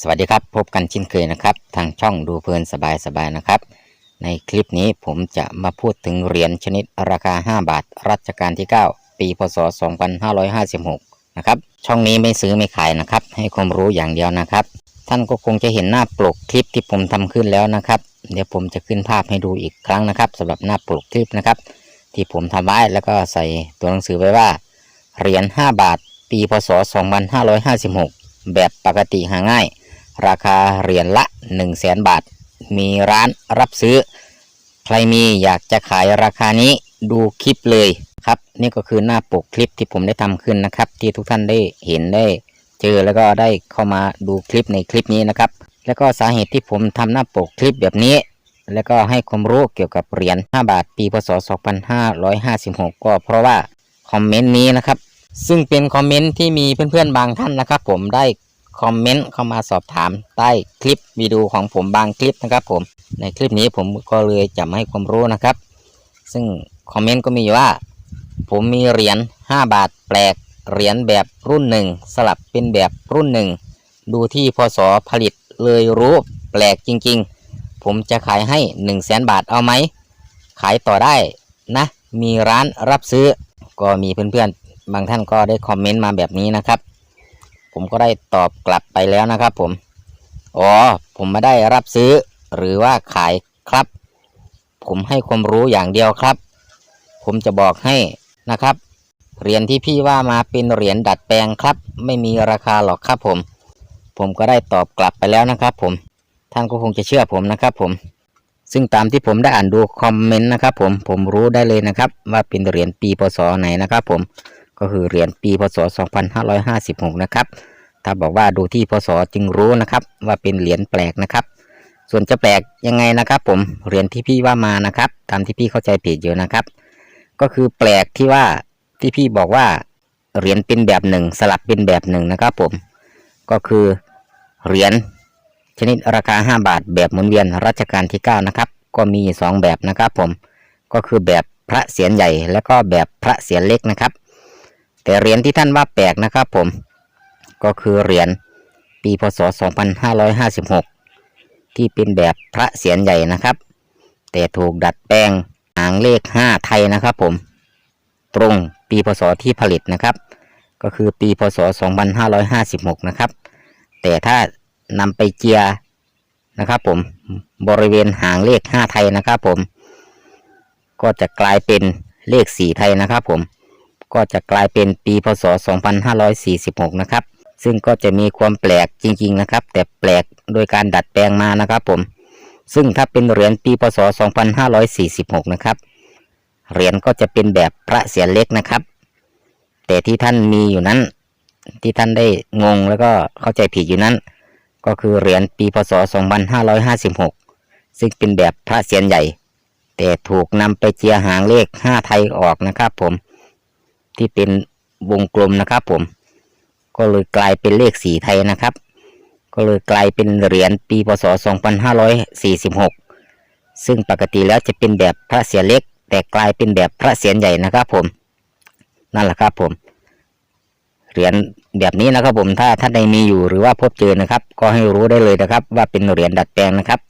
สวัสดีครับ พบกันเช่นเคยนะครับ ทางช่องดูเพลินสบายสบายนะครับ ในคลิปนี้ผมจะมาพูดถึงเหรียญชนิดราคา 5 บาท รัชกาลที่ 9 ปีพศ 2556 นะครับ ช่องนี้ไม่ซื้อไม่ขายนะครับ ให้ความรู้อย่างเดียวนะครับ ท่านก็คงจะเห็นหน้าปลกคลิปที่ผมทำขึ้นแล้วนะครับ เดี๋ยวผมจะขึ้นภาพให้ดูอีกครั้งนะครับสำหรับหน้าปลกคลิปนะครับ ที่ผมทำไว้แล้วก็ใส่ตัวหนังสือไว้ว่าเหรียญ5บาท ปีพศ 2556 แบบปกติหาง่าย ราคาเหรียญละ 1 0 0 0 0แสนบาท มีร้านรับซื้อ ใครมีอยากจะขายราคานี้ดูคลิปเลยครับ นี่ก็คือหน้าปกคลิปที่ผมได้ทำขึ้นนะครับ ที่ทุกท่านได้เห็นได้ เจอแล้วก็ได้เข้ามาดูคลิปในคลิปนี้นะครับ แล้วก็สาเหตุที่ผมทำหน้าปกคลิปแบบนี้ แล้วก็ให้ความรู้เกี่ยวกับเหรียญ5บาทปีพศ 2556 ก็เพราะว่าคอมเมนต์นี้นะครับซึ่งเป็นคอมเมนต์ที่มีเพื่อนๆบางท่านนะครับ ผมได้ คอมเมนต์เข้ามาสอบถามใต้คลิปวิดีโอของผมบางคลิปนะครับ ผมในคลิปนี้ผมก็เลยจะมาให้ความรู้นะครับ ซึ่งคอมเมนต์ก็มีว่า ผมมีเหรียญ5บาทแปลกเหรียญแบบรุ่นหนึ่งสลับเป็นแบบรุ่นหนึ่งดูที่พศผลิตเลยรู้แปลกจริง ๆ ผมจะขายให้1 0 0 0 0แสนบาทเอาไหมขายต่อได้นะ มีร้านรับซื้อก็มีเพื่อนๆ บางท่านก็ได้คอมเมนต์มาแบบนี้นะครับ ผมก็ได้ตอบกลับไปแล้วนะครับผม อ๋อ ผมไม่ได้รับซื้อ หรือว่าขายครับ ผมให้ความรู้อย่างเดียวครับ ผมจะบอกให้นะครับ เหรียญที่พี่ว่ามาเป็นเหรียญดัดแปลงครับ ไม่มีราคาหรอกครับผม ผมก็ได้ตอบกลับไปแล้วนะครับผม ท่านก็คงจะเชื่อผมนะครับผม ซึ่งตามที่ผมได้อ่านดูคอมเมนต์นะครับผม ผมรู้ได้เลยนะครับ ว่าเป็นเหรียญปีพศไหนนะครับผม ก็คือเหรียญปีพศ 2556 นะครับ ถ้าบอกว่าดูที่พศจึงรู้นะครับ ว่าเป็นเหรียญแปลกนะครับ ส่วนจะแปลกยังไงนะครับ ผมเหรียญที่พี่ว่ามานะครับ ตามที่พี่เข้าใจผิดอยู่นะครับ ก็คือแปลกที่ว่าที่พี่บอกว่าเหรียญเป็นแบบหนึ่งสลับเป็นแบบหนึ่งนะครับ ผม ก็คือเหรียญชนิดราคา 5 บาท แบบหมุนเวียนรัชกาลที่ 9 นะครับ ก็มี 2 แบบนะครับ ผม ก็คือแบบพระเศียรใหญ่ และก็แบบพระเศียรเล็กนะครับ แต่เหรียญที่ท่านว่าแปลกนะครับผม ก็คือเหรียญปีพศ 2556 ที่เป็นแบบพระเศียรใหญ่นะครับ แต่ถูกดัดแปลงหางเลข 5 ไทยนะครับผม ตรงปีพศที่ผลิตนะครับ ก็คือปีพศ 2556 นะครับ แต่ถ้านำไปเจียนะครับผมบริเวณหางเลข 5 ไทยนะครับผม ก็จะกลายเป็นเลข 4 ไทยนะครับผม ก็จะกลายเป็นปีพศ 2546 นะครับ ซึ่งก็จะมีความแปลกจริง ๆ นะครับ แต่แปลกโดยการดัดแปลงมานะครับผม ซึ่งถ้าเป็นเหรียญปีพศ 2546 นะครับ เหรียญก็จะเป็นแบบพระเศียรเล็กนะครับ แต่ที่ท่านมีอยู่นั้น ที่ท่านได้งงแล้วก็เข้าใจผิดอยู่นั้น ก็คือเหรียญปีพศ 2556 ซึ่งเป็นแบบพระเศียรใหญ่ แต่ถูกนำไปเจียหางเลข 5 ไทยออกนะครับผม ที่เป็นวงกลมนะครับ ผม ก็เลยกลายเป็นเลข4ไทยนะครับ ก็เลยกลายเป็นเหรียญปีพศ 2546 ซึ่งปกติแล้วจะเป็นแบบพระเศียรเล็ก แต่กลายเป็นแบบพระเศียรใหญ่นะครับผม นั่นแหละครับผมเหรียญแบบนี้นะครับผมถ้าท่านใดมีอยู่หรือว่าพบเจอนะครับ ก็ให้รู้ได้เลยนะครับ ว่าเป็นเหรียญดัดแปลงนะครับ